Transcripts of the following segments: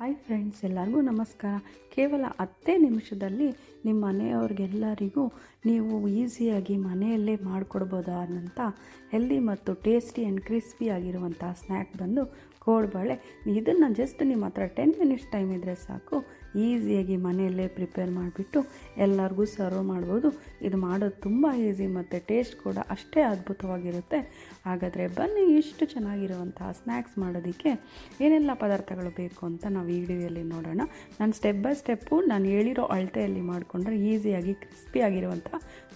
Hi friends, ಎಲ್ಲರಿಗೂ ನಮಸ್ಕಾರ. ಕೇವಲ ಹತ್ತೇ ನಿಮಿಷದಲ್ಲಿ ನಿಮ್ಮ ಮನೆಯವ್ರಿಗೆಲ್ಲರಿಗೂ ನೀವು ಈಸಿಯಾಗಿ ಮನೆಯಲ್ಲೇ ಮಾಡಿಕೊಡ್ಬೋದಾದಂಥ ಹೆಲ್ದಿ ಮತ್ತು ಟೇಸ್ಟಿ ಆ್ಯಂಡ್ ಕ್ರಿಸ್ಪಿ ಆಗಿರುವಂಥ ಸ್ನ್ಯಾಕ್ ಬಂದು ಕೋಡ್ಬಳೆ ಇದನ್ನು ಜಸ್ಟ್ ನಿಮ್ಮ ಹತ್ರ ಟೆನ್ ಮಿನಿಟ್ಸ್ ಟೈಮ್ ಇದ್ದರೆ ಸಾಕು. ಈಸಿಯಾಗಿ ಮನೆಯಲ್ಲೇ ಪ್ರಿಪೇರ್ ಮಾಡಿಬಿಟ್ಟು ಎಲ್ಲರಿಗೂ ಸರ್ವ್ ಮಾಡ್ಬೋದು. ಇದು ಮಾಡೋದು ತುಂಬ ಈಸಿ ಮತ್ತು ಟೇಸ್ಟ್ ಕೂಡ ಅಷ್ಟೇ ಅದ್ಭುತವಾಗಿರುತ್ತೆ. ಹಾಗಾದರೆ ಬನ್ನಿ, ಇಷ್ಟು ಚೆನ್ನಾಗಿರುವಂತಹ ಸ್ನ್ಯಾಕ್ಸ್ ಮಾಡೋದಕ್ಕೆ ಏನೆಲ್ಲ ಪದಾರ್ಥಗಳು ಬೇಕು ಅಂತ ನಾವು ವಿಡಿಯೋಯಲ್ಲಿ ನೋಡೋಣ. ನಾನು ಸ್ಟೆಪ್ ಬೈ ಸ್ಟೆಪ್ಪು ನಾನು ಹೇಳಿರೋ ಅಳತೆಯಲ್ಲಿ ಮಾಡಿಕೊಂಡ್ರೆ ಈಸಿಯಾಗಿ ಕ್ರಿಸ್ಪಿ ಆಗಿರುವಂಥ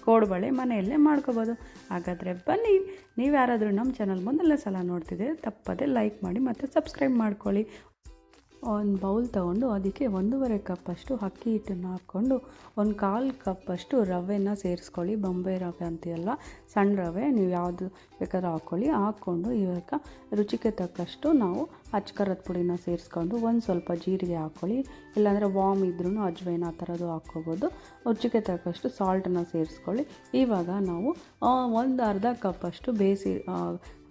ಕೋಡ್ಬಳೆ ಮನೆಯಲ್ಲೇ ಮಾಡ್ಕೋಬೋದು. ಹಾಗಾದರೆ ಬನ್ನಿ ನೀವು ಯಾರಾದರೂ ನಮ್ಮ ಚಾನಲ್ ಮೊದಲನೇ ಸಲ ನೋಡ್ತಿದ್ರೆ ತಪ್ಪದೆ ಲೈಕ್ ಮಾಡಿ ಮತ್ತು ಸಬ್ಸ್ಕ್ರೈಬ್ ಮಾಡ್ಕೊಳ್ಳಿ. ಒಂದು ಬೌಲ್ ತಗೊಂಡು ಅದಕ್ಕೆ ಒಂದೂವರೆ ಕಪ್ಪಷ್ಟು ಅಕ್ಕಿ ಹಿಟ್ಟನ್ನು ಹಾಕ್ಕೊಂಡು ಒಂದು ಕಾಲು ಕಪ್ಪಷ್ಟು ರವೆನ ಸೇರಿಸ್ಕೊಳ್ಳಿ. ಬೊಂಬೆ ರವೆ ಅಂತೀಯಲ್ಲ ಸಣ್ಣ ರವೆ ನೀವು ಯಾವುದು ಬೇಕಾದ್ರೂ ಹಾಕ್ಕೊಳ್ಳಿ. ಹಾಕ್ಕೊಂಡು ಇವಾಗ ರುಚಿಗೆ ತಕ್ಕಷ್ಟು ನಾವು ಅಚ್ಕರದ ಪುಡಿನ ಸೇರಿಸ್ಕೊಂಡು ಒಂದು ಸ್ವಲ್ಪ ಜೀರಿಗೆ ಹಾಕ್ಕೊಳ್ಳಿ. ಇಲ್ಲಾಂದರೆ ವಾಮ್ ಇದ್ರೂ ಅಜ್ವೈನ ಆ ಥರದ್ದು ಹಾಕ್ಕೋಬೋದು. ರುಚಿಗೆ ತಕ್ಕಷ್ಟು ಸಾಲ್ಟನ್ನು ಸೇರಿಸ್ಕೊಳ್ಳಿ. ಇವಾಗ ನಾವು ಒಂದು ಅರ್ಧ ಕಪ್ಪಷ್ಟು ಬೇಯಿಸಿ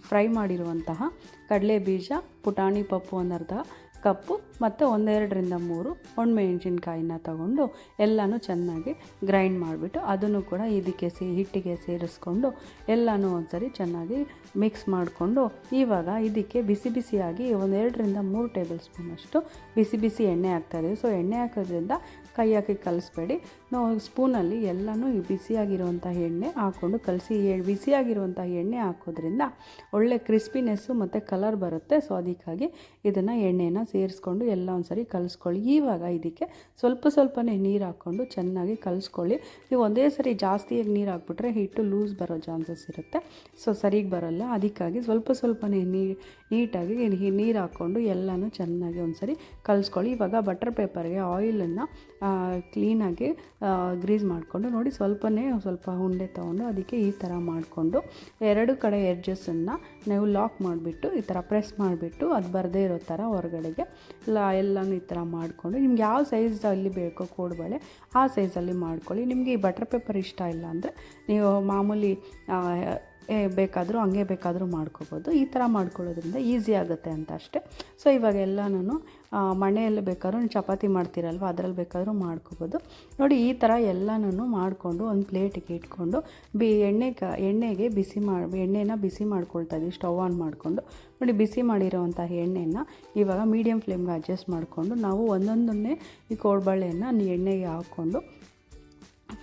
ಫ್ರೈ ಮಾಡಿರುವಂತಹ ಕಡಲೆ ಬೀಜ ಪುಟಾಣಿ ಪಪ್ಪು ಒಂದು ಅರ್ಧ ಕಪ್ಪು ಮತ್ತು ಒಂದೆರಡರಿಂದ ಮೂರು ಒಣಮೆಣಸಿನ್ಕಾಯಿನ ತಗೊಂಡು ಎಲ್ಲನೂ ಚೆನ್ನಾಗಿ ಗ್ರೈಂಡ್ ಮಾಡಿಬಿಟ್ಟು ಅದನ್ನು ಕೂಡ ಇದಕ್ಕೆ ಸೇ, ಹಿಟ್ಟಿಗೆ ಸೇರಿಸ್ಕೊಂಡು ಎಲ್ಲನೂ ಒಂದ್ಸರಿ ಚೆನ್ನಾಗಿ ಮಿಕ್ಸ್ ಮಾಡಿಕೊಂಡು ಇವಾಗ ಇದಕ್ಕೆ ಬಿಸಿ ಬಿಸಿಯಾಗಿ ಒಂದೆರಡರಿಂದ ಮೂರು ಟೇಬಲ್ ಸ್ಪೂನಷ್ಟು ಬಿಸಿ ಬಿಸಿ ಎಣ್ಣೆ ಹಾಕ್ತಾಯಿದ್ದೀವಿ ಸೊ ಎಣ್ಣೆ ಹಾಕೋದ್ರಿಂದ ಕೈ ಹಾಕಿ ಕಲಿಸ್ಬೇಡಿ. ನಾವು ಸ್ಪೂನಲ್ಲಿ ಎಲ್ಲನೂ ಬಿಸಿಯಾಗಿರುವಂಥ ಎಣ್ಣೆ ಹಾಕ್ಕೊಂಡು ಕಲಸಿ ಬಿಸಿಯಾಗಿರುವಂಥ ಎಣ್ಣೆ ಹಾಕೋದ್ರಿಂದ ಒಳ್ಳೆ ಕ್ರಿಸ್ಪಿನೆಸ್ಸು ಮತ್ತು ಕಲರ್ ಬರುತ್ತೆ. ಸೊ ಅದಕ್ಕಾಗಿ ಇದನ್ನು ಎಣ್ಣೆನ ಸೇರಿಸ್ಕೊಂಡು ಎಲ್ಲ ಒಂದು ಸರಿ ಕಲಿಸ್ಕೊಳ್ಳಿ. ಇವಾಗ ಇದಕ್ಕೆ ಸ್ವಲ್ಪ ಸ್ವಲ್ಪನೇ ನೀರು ಹಾಕ್ಕೊಂಡು ಚೆನ್ನಾಗಿ ಕಲಿಸ್ಕೊಳ್ಳಿ. ನೀವು ಒಂದೇ ಸರಿ ಜಾಸ್ತಿಯಾಗಿ ನೀರು ಹಾಕ್ಬಿಟ್ರೆ ಹಿಟ್ಟು ಲೂಸ್ ಬರೋ ಚಾನ್ಸಸ್ ಇರುತ್ತೆ. ಸೊ ಸರಿಗೆ ಬರೋಲ್ಲ. ಅದಕ್ಕಾಗಿ ಸ್ವಲ್ಪ ಸ್ವಲ್ಪನೇ ನೀರು ನೀಟಾಗಿ ನೀರು ಹಾಕ್ಕೊಂಡು ಎಲ್ಲನೂ ಚೆನ್ನಾಗಿ ಒಂದು ಸರಿ ಕಲಿಸ್ಕೊಳ್ಳಿ. ಇವಾಗ ಬಟರ್ ಪೇಪರ್ಗೆ ಆಯಿಲನ್ನು ಕ್ಲೀನಾಗಿ ಗ್ರೀಸ್ ಮಾಡಿಕೊಂಡು ನೋಡಿ ಸ್ವಲ್ಪನೇ ಸ್ವಲ್ಪ ಉಂಡೆ ತೊಗೊಂಡು ಅದಕ್ಕೆ ಈ ಥರ ಮಾಡಿಕೊಂಡು ಎರಡು ಕಡೆ ಎಡ್ಜಸ್ಸನ್ನು ನೀವು ಲಾಕ್ ಮಾಡಿಬಿಟ್ಟು ಈ ಥರ ಪ್ರೆಸ್ ಮಾಡಿಬಿಟ್ಟು ಅದು ಬರದೇ ಇರೋ ಥರ ಹೊರಗಡೆಗೆ ಎಲ್ಲ ಎಲ್ಲನೂ ಈ ಥರ ಮಾಡಿಕೊಂಡು ನಿಮ್ಗೆ ಯಾವ ಸೈಜಲ್ಲಿ ಬೇಕೋ ಕೋಡ್ಬಳೆ ಆ ಸೈಜಲ್ಲಿ ಮಾಡ್ಕೊಳ್ಳಿ. ನಿಮಗೆ ಈ ಬಟರ್ ಪೇಪರ್ ಇಷ್ಟ ಇಲ್ಲ ಅಂದರೆ ನೀವು ಮಾಮೂಲಿ ಬೇಕಾದರೂ ಹಂಗೆ ಬೇಕಾದರೂ ಮಾಡ್ಕೋಬೋದು. ಈ ಥರ ಮಾಡ್ಕೊಳ್ಳೋದ್ರಿಂದ ಈಸಿ ಆಗುತ್ತೆ ಅಂತ ಅಷ್ಟೇ. ಸೊ, ಇವಾಗ ನಾನು ಮಣೆಯಲ್ಲಿ ಬೇಕಾದ್ರೂ ಚಪಾತಿ ಮಾಡ್ತೀರಲ್ವ, ಅದರಲ್ಲಿ ಬೇಕಾದರೂ ಮಾಡ್ಕೋಬೋದು. ನೋಡಿ, ಈ ಥರ ಎಲ್ಲನೂ ಮಾಡಿಕೊಂಡು ಒಂದು ಪ್ಲೇಟಿಗೆ ಇಟ್ಕೊಂಡು ಬಿ, ಎಣ್ಣೆ ಕ, ಎಣ್ಣೆಗೆ ಬಿಸಿ ಮಾಡಿ ಎಣ್ಣೆನ ಬಿಸಿ ಮಾಡ್ಕೊಳ್ತಾ ಇದ್ದೀವಿ ಸ್ಟವ್ ಆನ್ ಮಾಡಿಕೊಂಡು. ನೋಡಿ, ಬಿಸಿ ಮಾಡಿರೋವಂಥ ಎಣ್ಣೆನ ಇವಾಗ ಮೀಡಿಯಮ್ ಫ್ಲೇಮ್ಗೆ ಅಡ್ಜಸ್ಟ್ ಮಾಡಿಕೊಂಡು ನಾವು ಒಂದೊಂದನ್ನೇ ಈ ಕೋಡ್ಬಳೆಯನ್ನು ಎಣ್ಣೆಗೆ ಹಾಕ್ಕೊಂಡು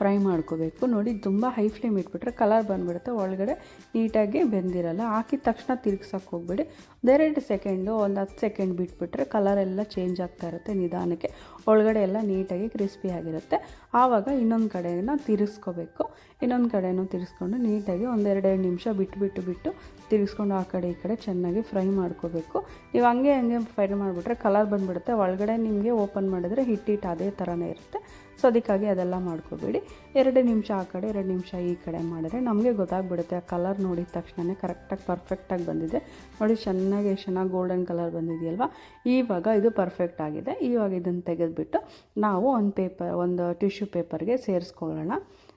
ಫ್ರೈ ಮಾಡ್ಕೋಬೇಕು. ನೋಡಿ, ತುಂಬ ಹೈ ಫ್ಲೇಮ್ ಇಟ್ಬಿಟ್ರೆ ಕಲರ್ ಬಂದುಬಿಡುತ್ತೆ. ಒಳಗಡೆ ನೀಟಾಗಿ ಬೆಂದಿರಲ್ಲ. ಹಾಕಿದ ತಕ್ಷಣ ತಿರ್ಗ್ಸೋಕೆ ಹೋಗ್ಬೇಡಿ. ಒಂದೆರಡು ಸೆಕೆಂಡು ಒಂದು ಹತ್ತು ಸೆಕೆಂಡ್ ಬಿಟ್ಬಿಟ್ರೆ ಕಲರ್ ಎಲ್ಲ ಚೇಂಜ್ ಆಗ್ತಾ ಇರುತ್ತೆ ನಿಧಾನಕ್ಕೆ. ಒಳಗಡೆ ಎಲ್ಲ ನೀಟಾಗಿ ಕ್ರಿಸ್ಪಿ ಆಗಿರುತ್ತೆ. ಆವಾಗ ಇನ್ನೊಂದು ಕಡೆನ ತಿರುಗಿಸ್ಕೋಬೇಕು ಇನ್ನೊಂದು ಕಡೆನೂ ತಿರುಗಿಸ್ಕೊಂಡು ನೀಟಾಗಿ ಒಂದೆರಡೆರಡು ನಿಮಿಷ ಬಿಟ್ಟು ಬಿಟ್ಟು ಬಿಟ್ಟು ತಿರುಗಿಸ್ಕೊಂಡು ಆ ಕಡೆ ಈ ಕಡೆ ಚೆನ್ನಾಗಿ ಫ್ರೈ ಮಾಡ್ಕೋಬೇಕು. ನೀವು ಹಂಗೆ ಹಂಗೆ ಫ್ರೈ ಮಾಡಿಬಿಟ್ರೆ ಕಲರ್ ಬಂದುಬಿಡುತ್ತೆ. ಒಳಗಡೆ ನಿಮಗೆ ಓಪನ್ ಮಾಡಿದ್ರೆ ಹಿಟ್ಟಿಟ್ಟು ಅದೇ ಥರನೇ ಇರುತ್ತೆ. ಸೊ, ಅದಕ್ಕಾಗಿ ಅದೆಲ್ಲ ಮಾಡ್ಕೋಬೇಡಿ. ಎರಡು ನಿಮಿಷ ಆ ಕಡೆ, ಎರಡು ನಿಮಿಷ ಈ ಕಡೆ ಮಾಡಿದ್ರೆ ನಮಗೆ ಗೊತ್ತಾಗ್ಬಿಡುತ್ತೆ. ಆ ಕಲರ್ ನೋಡಿದ ತಕ್ಷಣವೇ ಕರೆಕ್ಟಾಗಿ ಪರ್ಫೆಕ್ಟಾಗಿ ಬಂದಿದೆ. ನೋಡಿ, ಚೆನ್ನಾಗಿ ಚೆನ್ನಾಗಿ ಗೋಲ್ಡನ್ ಕಲರ್ ಬಂದಿದೆಯಲ್ವ? ಇವಾಗ ಇದು ಪರ್ಫೆಕ್ಟ್ ಆಗಿದೆ. ಇವಾಗ ಇದನ್ನು ತೆಗೆದುಬಿಟ್ಟು ನಾವು ಒಂದು ಪೇಪರ್ ಒಂದು ಟಿಶ್ಯೂ ಪೇಪರ್ಗೆ ಸೇರಿಸ್ಕೊಳ್ಳೋಣ.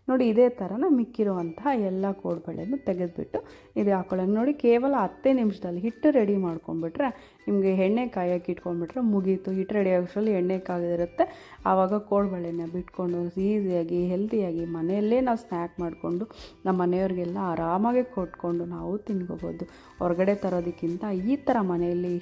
ನೋಡಿ ಇದೇ ಥರನ ಮಿಕ್ಕಿರುವಂತಹ ಎಲ್ಲ ಕೋಡ್ಬಳೆಯನ್ನು ತೆಗೆದುಬಿಟ್ಟು ಇದು ಹಾಕೊಳ್ಳೋಣ. ನೋಡಿ ಕೇವಲ ಹತ್ತೇ ನಿಮಿಷದಲ್ಲಿ ಹಿಟ್ಟು ರೆಡಿ ಮಾಡ್ಕೊಂಡ್ಬಿಟ್ರೆ ನಿಮಗೆ ಎಣ್ಣೆ ಕಾಯಕ್ಕೆ ಇಟ್ಕೊಂಡ್ಬಿಟ್ರೆ ಮುಗೀತು. ಹಿಟ್ಟು ರೆಡಿ ಆಗೋಷ್ಟರಲ್ಲಿ ಎಣ್ಣೆ ಕಾಗಿರುತ್ತೆ ಆವಾಗ ಕೋಡ್ಬಳೆನ ಬಿಟ್ಕೊಂಡು ಈಸಿಯಾಗಿ, ಹೆಲ್ತಿಯಾಗಿ ಮನೆಯಲ್ಲೇ ನಾವು ಸ್ನ್ಯಾಕ್ ಮಾಡಿಕೊಂಡು ನಮ್ಮ ಮನೆಯವ್ರಿಗೆಲ್ಲ ಆರಾಮಾಗಿ ಕೊಟ್ಕೊಂಡು ನಾವು ತಿನ್ಕೋಬೋದು. ಹೊರಗಡೆ ತರೋದಕ್ಕಿಂತ ಈ ಥರ ಮನೆಯಲ್ಲಿ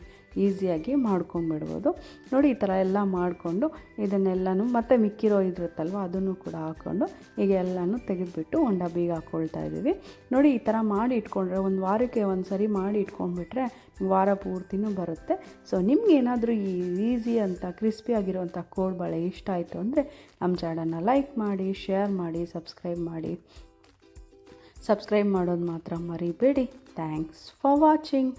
ಈಸಿಯಾಗಿ ಮಾಡ್ಕೊಂಬಿಡ್ಬೋದು ನೋಡಿ, ಈ ಥರ ಎಲ್ಲ ಮಾಡಿಕೊಂಡು ಇದನ್ನೆಲ್ಲನೂ ಮತ್ತೆ ಮಿಕ್ಕಿರೋ ಇದಿರುತ್ತಲ್ವ ಅದನ್ನು ಕೂಡ ಹಾಕ್ಕೊಂಡು ಈಗ ಎಲ್ಲನೂ ತೆಗೆದುಬಿಟ್ಟು ಒಂದು ಡಬ್ಬಿಗೆ ಹಾಕ್ಕೊಳ್ತಾ ಇದ್ದೀವಿ. ನೋಡಿ, ಈ ಥರ ಮಾಡಿ ಇಟ್ಕೊಂಡ್ರೆ, ಒಂದು ವಾರಕ್ಕೆ ಒಂದು ಸರಿ ಮಾಡಿ ಇಟ್ಕೊಂಡ್ಬಿಟ್ರೆ ವಾರ ಪೂರ್ತಿನೂ ಬರುತ್ತೆ. ಸೊ ನಿಮ್ಗೆ ಏನಾದರೂ ಈ ಈಸಿ ಅಂತ, ಕ್ರಿಸ್ಪಿ ಆಗಿರೋವಂಥ ಕೋಡ್ಬಳೆ ಇಷ್ಟ ಆಯಿತು ಅಂದರೆ ನಮ್ಮ ಚಾನಲ್ನ ಲೈಕ್ ಮಾಡಿ, ಶೇರ್ ಮಾಡಿ, ಸಬ್ಸ್ಕ್ರೈಬ್ ಮಾಡಿ. ಸಬ್ಸ್ಕ್ರೈಬ್ ಮಾಡೋದು ಮಾತ್ರ ಮರಿಬೇಡಿ. Thanks for watching